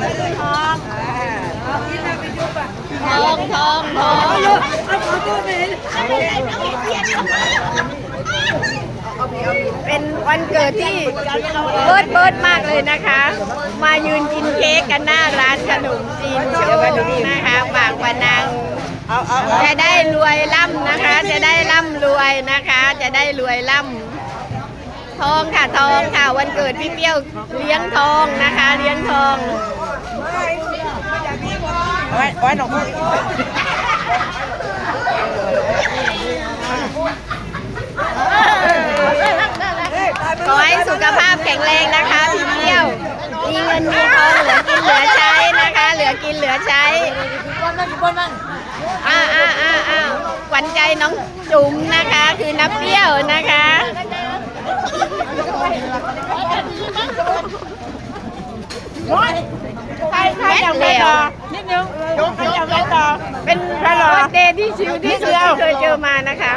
ทองทองทองทองเป็นวันเกิดที่เบิร์ดเบิร์ดมากเลยนะคะ มายืนกินเค้กกันหน้าร้านขนมจีนโชว์นะคะปากพนังจะได้รวยร่ำนะคะ จะได้ร่ำรวยนะคะ จะได้รวยร่ำทองค่ะทองค่ะวันเกิดพี่เปี้ยวเลี้ยงทองนะคะ เลี้ยงทอง ไว้ไว้หนองพูดขอให้สุขภาพแข็งแรงนะคะพี่เปรี้ยว มีเงินมีทองเหลือกินเหลือใช้นะคะ เหลือกินเหลือใช้อ่าอ่าอ่าอ่าขวัญใจน้องจุ๋มนะคะ คือน้าเปรี้ยวนะคะ ใครใครอยากไปต่อนิดนึงใครอยากไปต่อเป็นเบิร์ดเดย์ที่ชิวที่สุดที่เคยเจอมานะคะ